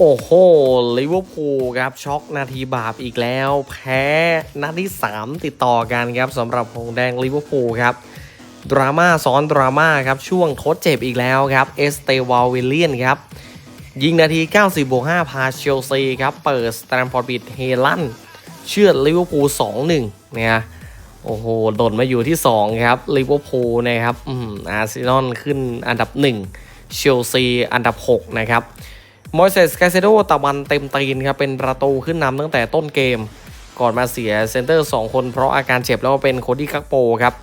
โอ้โห ลิเวอร์พูลครับ ช็อกนาทีบาปอีกแล้ว แพ้นัดที่ 3 ติดต่อกันครับสำหรับหงแดงลิเวอร์พูลครับ ดราม่าซ้อนดราม่าครับ ช่วงทดเจ็บอีกแล้วครับ เอสเตวาลวิลเลียนครับ ยิงนาที 90บวก5พาเชลซีครับ เปิดสแตมฟอร์ดบิดเฮลันเชื่อดลิเวอร์พูล2-1เนี่ยโอ้โหโดนมาอยู่ที่ 2 ครับลิเวอร์พูลนะครับอืมอาร์เซนอลขึ้นอันดับ 1 เชลซีอันดับ 6 นะครับ มอยเซสกาเซโดตะวันเต็มตีนครับ เป็นประตูขึ้นนำตั้งแต่ต้นเกม ก่อนมาเสียเซนเตอร์ 2 คนเพราะอาการเจ็บแล้วก็เป็นโคดี้คักโปครับ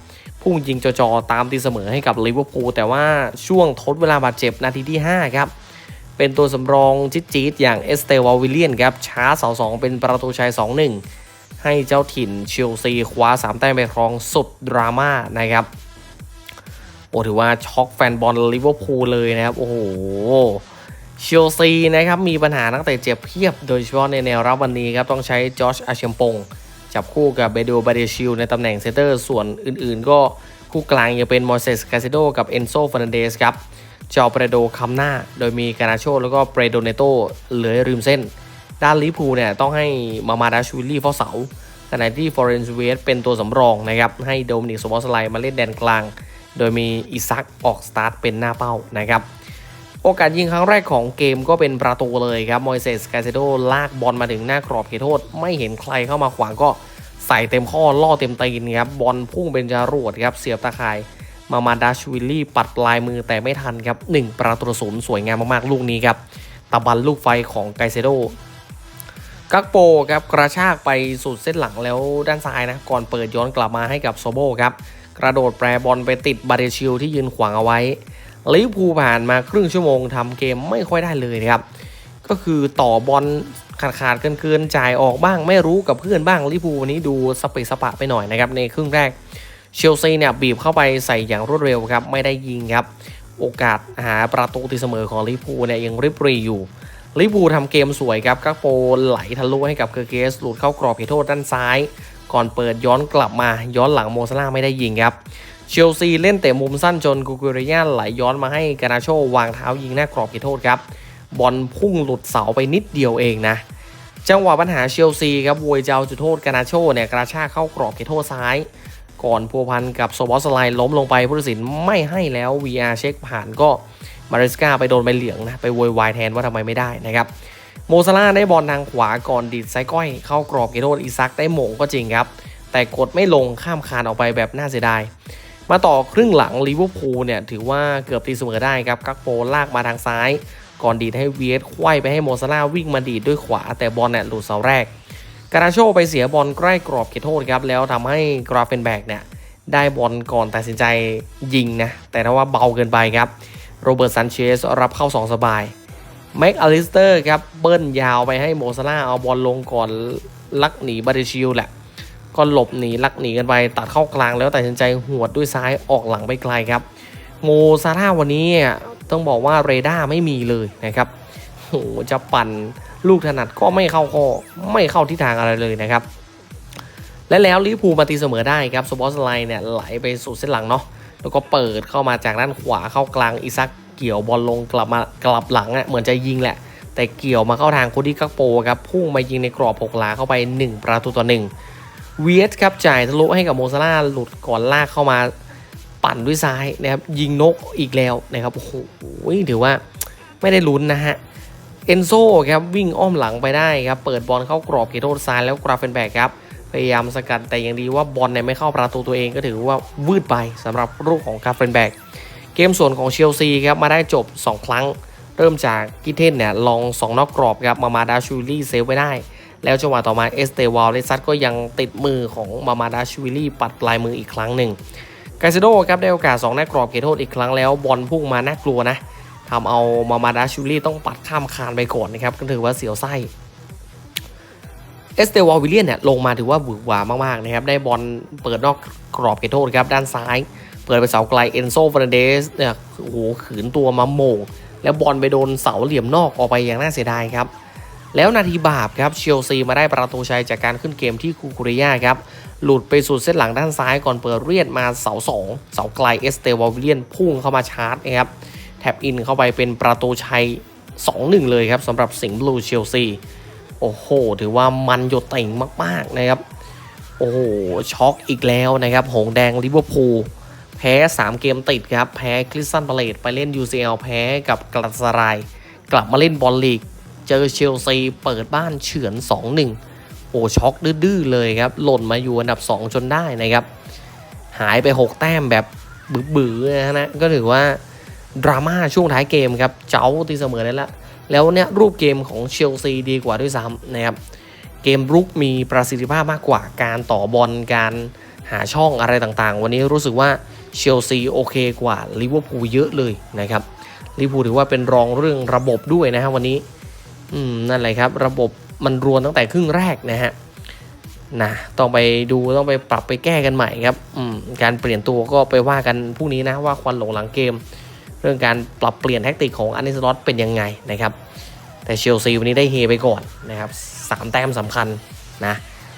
พุ่งยิงจอๆตามตีเสมอให้กับลิเวอร์พูลแต่ว่าช่วงทดเวลาบาดเจ็บนาทีที่ 5 ครับ เป็นตัวสำรองจี๊ดๆอย่างเอสเตวาวิลเลียนครับช้าเสา2เป็นประตูชัย 2-1 ให้เจ้าถิ่นเชลซีคว้า3แต้มไปครองสุดดราม่านะครับโอ้ถือว่าช็อกแฟนบอลลิเวอร์พูลเลยนะครับโอ้โห เชลซีนะครับมีปัญหาตั้งแต่เจ็บเพียบ โดยเฉพาะในแนวรับวันนี้ครับ ต้องใช้จอชอาเชมปง จับคู่กับเบโดบาเดชิลในตำแหน่งเซนเตอร์ ส่วนอื่นๆ ก็คู่กลางยังเป็นมอร์เซสกาเซโดกับเอนโซฟ r ร์นันเดสครับเจ้าเปรโดคำหน้า โดยมีการาโชแล้วก็เปรโดเนโตเหลือริมเส้น ด้านลิพูเนี่ยต้องให้มามาดาชูวิลลี่เฝ้าเสาขณะที่ฟอเรนซ์เวสเป็นตัวสำรองนะครับให้โดมินิกสมอสไลมาเล่นแดนกลาง โดยมีอิซักออกสตาร์ทเป็นหน้าเป้านะครับ โอกาสยิงครั้งแรกของเกมก็เป็นประตูเลยครับมอยเซสกาเซโดลากบอลมาถึงหน้ากรอบเขตโทษ ไม่เห็นใครเข้ามาขวางก็ใส่เต็มข้อล่อเต็มตีนครับบอลพุ่งเป็นจรวดครับเสียบตาข่ายมามาดาชวิลลี่ปัดปลายมือแต่ไม่ทันครับ1ประตูศูนย์สวยงามมากๆ ลูกนี้ครับตะบันลูกไฟของไกเซโดกักโปครับกระชากไปสุดเส้นหลังแล้วด้านซ้ายนะ ก่อนเปิดย้อนกลับมาให้กับโซโบครับ กระโดดแปรบอลไปติดบาเดชิลที่ยืนขวางเอาไว้ ลิเวอร์พูลผ่านมาครึ่งชั่วโมงทำเกมไม่ค่อยได้เลยนะครับ ก็คือต่อบอลขาดขาดเกินเกินจ่ายออกบ้าง ไม่รู้กับเพื่อนบ้างลิเวอร์พูลวันนี้ดูสเปซสปะไปหน่อยนะครับในครึ่งแรกเชลซีเนี่ยบีบเข้าไปใส่อย่างรวดเร็วครับไม่ได้ยิงครับ โอกาสหาประตูตีเสมอของลิเวอร์พูลเนี่ยยังริบรีอยู่ลิเวอร์พูลทำเกมสวยครับกักโปไหลทะลุให้กับเคอร์เกสหลุดเข้ากรอบเขตโทษด้านซ้าย ก่อนเปิดย้อนกลับมาย้อนหลังโมซาล่าไม่ได้ยิงครับ เชลซีเล่นเตะมุมสั้นจนกูกุเรย่าไหลย้อนมาให้กานาโชวางเท้ายิงหน้ากรอบเขตโทษครับ บอลพุ่งหลุดเสาไปนิดเดียวเองนะ จังหวะปัญหาเชลซีครับวยเจ้าจุดโทษกานาโชเนี่ยกระชากเข้ากรอบเขตโทษซ้าย ก่อนพัวพันกับโซบอสไลน์ล้มลงไปผู้ตัดสินไม่ให้แล้ว VR เช็คผ่านก็มาริสกาไปโดนใบเหลืองนะไปโวยวายแทนว่าทำไมไม่ได้นะครับโมซาล่าได้บอลทางขวาก่อนดีดไซก้อยเข้ากรอบเกโดอีซักได้หม่งก็จริงครับ แต่กดไม่ลงข้ามคานออกไปแบบน่าเสียดาย มาต่อครึ่งหลังลิเวอร์พูลเนี่ยถือว่าเกือบตีเสมอได้ครับกักโปลากมาทางซ้าย ก่อนดีดให้เวียสควายไปให้โมซาล่าวิ่งมาดีดด้วยขวา แต่บอลเนี่ยหลุดเสาแรก กานาโชไปเสียบอลใกล้กรอบเขตโทษครับแล้วทำให้กราเฟนแบกเนี่ยได้บอลก่อนตัดสินใจยิงนะแต่ถ้าว่าเบาเกินไปครับโรเบิร์ตซันเชสรับเข้า 2 สบายแม็กอลิสเตอร์ครับเบิ้ลยาวไปให้โมซาร่าเอาบอลลงก่อนลักหนีบาเดชิลแหละ ก็หลบหนีลักหนีกันไปตัดเข้ากลางแล้วแตัดสินใจหวดด้วยซ้ายออกหลังไปไกลครับ โมซาร่าวันนี้ต้องบอกว่าเรดาร์ไม่มีเลยนะครับโหจะปั่นลูกถนัดก็ไม่เข้าข้อไม่เข้าทิศทางอะไรเลยนะครับ และแล้วลิพูมาตีเสมอได้ครับสปอร์ตไลน์เนี่ยไหลไปสู่เส้นหลังเนาะแล้วก็เปิดเข้ามาจากด้านขวาเข้ากลางอีซักเกี่ยวบอลลงกลับมากลับหลังอะเหมือนจะยิงแหละแต่เกี่ยวมาเข้าทางโคดี้กักโปครับพุ่งมายิงในกรอบหกหลาเข้าไป 1 ประตูต่อหนึ่ง เวียสครับจ่ายทะลุให้กับโมซาร่าหลุดก่อนลากเข้ามาปั่นด้วยซ้ายนะครับยิงนกอีกแล้วนะครับโอ้โหถือว่าไม่ได้ลุ้นนะฮะเอนโซครับวิ่งอ้อมหลังไปได้ครับเปิดบอลเข้ากรอบเขตโทษซ้ายแล้วกราฟเฟนแบกครับพยายามสกัดแต่ยังดีว่าบอลเนี่ยไม่เข้าประตูตัวเองก็ถือว่าวืดไปสำหรับลูกของกราฟเฟนแบกเกมส่วนของเชลซีครับมาได้จบ 2 ครั้ง เริ่มจากกิเทนเนี่ยลอง 2 นอกกรอบครับมามาดาชูลี่เซฟไว้ได้ แล้วจังหวะต่อมาเอสเตวาลเลซัตก็ยังติดมือของมามาดาชวิลี่ปัดปลายมืออีกครั้งหนึ่งกาเซโดครับได้โอกาส2หน้ากรอบเขตโทษอีกครั้งแล้วบอลพุ่งมาน่ากลัวนะทำเอามามาดาชูลี่ต้องปัดข้ามคานไปก่อนนะครับก็ถือว่าเสียวไส้เอสเตวอลวิลเลียนเนี่ยลงมาถือว่าหวือหวามากๆนะครับได้บอลเปิดนอกกรอบเขตโทษครับด้านซ้าย เปิดไปเสาไกลเอนโซฟ r รนเดสเนี่ยโอ้โหขืนตัวมาโม่งแล้วบอลไปโดนเสาเหลี่ยมนอกออกไปอย่างน่าเสียดายครับ แล้วนาทีบาปครับเชลซีมาได้ประตูชัยจากการขึ้นเกมที่คูคูเรียครับ หลุดไปสุดเส้นหลังด้านซ้ายก่อนเปิดเรียดมาเสาสองเสาไกลเอสเตวอลวิลเลียนพุ่งเข้ามาชาร์จนะครับแท็บอินเข้าไปเป็นประตูชัย 2-1 เลยครับสำหรับสิงห์บลูเชลซีโอ้โห ถือว่ามันหยดเต่งมาก ๆ นะครับ โอ้โห ช็อกอีกแล้วนะครับ หงแดงลิเวอร์พูลแพ้ 3 เกมติดครับ แพ้คริสตันพาเลตไปเล่น UCL แพ้กับกลัสราย กลับมาเล่นบอลลีก เจอเชลซีเปิดบ้านเฉือน 2-1 โอ้ช็อกดื้อเลยครับ หล่นมาอยู่อันดับ 2 จนได้นะครับ หายไป 6 แต้มแบบบื้อๆนะฮะก็ถือว่า ดราม่าช่วงท้ายเกมครับ เจ้าตีเสมอได้แล้วแล้วเนี่ยรูปเกมของเชลซีดีกว่าด้วยซ้ำนะครับ เกมรุกมีประสิทธิภาพมากกว่าการต่อบอลการหาช่องอะไรต่างๆ วันนี้รู้สึกว่าเชลซีโอเคกว่าลิเวอร์พูลเยอะเลยนะครับลิเวอร์พูลถือว่าเป็นรองเรื่องระบบด้วยนะฮะวันนี้ อืมนั่นแหละครับ ระบบมันรวนตั้งแต่ครึ่งแรกนะฮะนะต้องไปดูต้องไปปรับไปแก้กันใหม่ครับอืมการเปลี่ยนตัวก็ไปว่ากันพรุ่งนี้นะว่าควันหลงหลังเกม เรื่องการปรับเปลี่ยนแท็กติกของอันนิสลอตเป็นยังไงนะครับ แต่เชลซีวันนี้ได้เฮไปก่อนนะครับสามแต้มสำคัญนะ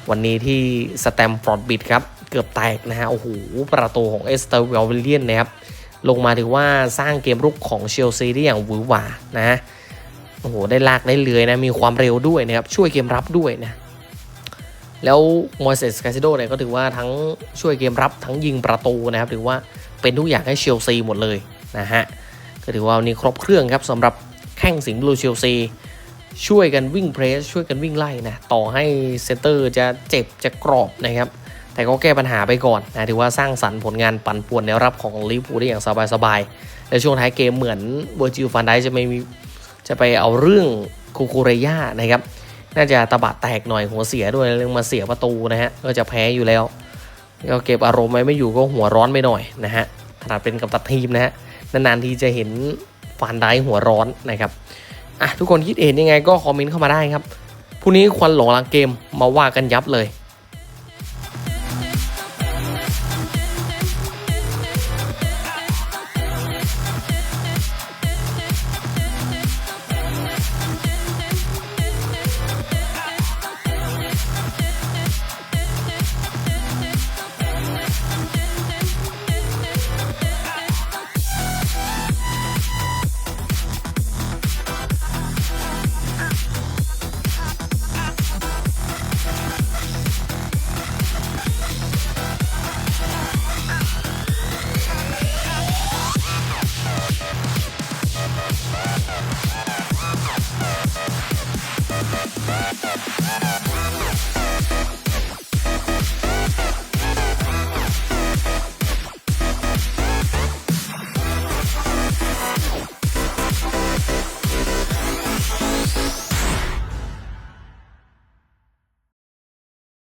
วันนี้ที่สแตมฟอร์ดบิดครับ เกือบแตกนะฮะโอ้โหประตูของเอสเตอร์เวลเลียนนะครับลงมาถือว่าสร้างเกมรุกของเชลซีได้อย่างหวือหวานะฮะ อ้โหได้ลากได้เลื้อยนะมีความเร็วด้วยนะครับช่วยเกมรับด้วยนะแล้วมอยเซสคาซิโดเนี่ยก็ถือว่าทั้งช่วยเกมรับทั้งยิงประตูนะครับถือว่าเป็นทุกอย่างให้เชลซีหมดเลยนะฮะก็ถือว่าวันนี้ครบเครื่องครับสำหรับแข้งสิงห์บลูเชลซีช่วยกันวิ่งเพรสช่วยกันวิ่งไล่นะต่อให้เซนเตอร์จะเจ็บจะกรอบนะครับแต่ก็แก้ปัญหาไปก่อนนะถือว่าสร้างสรรค์ผลงานปั่นป่วนแนวรับของลิเวอร์พูลได้อย่างสบายๆและช่วงท้ายเกมเหมือนเวอร์จิลฟันไดจะไม่มี จะไปเอาเรื่องคูคูเรย่านะครับ น่าจะตะบะแตกหน่อยหัวเสียด้วยเรื่องมาเสียประตูนะฮะ ก็จะแพ้อยู่แล้ว ก็เก็บอารมณ์ไว้ไม่อยู่ก็หัวร้อนไปหน่อยนะฮะ ขนาดเป็นกับตัดทีมนะฮะ นานๆทีจะเห็นฟันได้หัวร้อนนะครับ อะทุกคนคิดเห็นยังไงก็คอมเมนต์เข้ามาได้ครับพรุ่งนี้ควันหลงหลังเกมมาว่ากันยับเลย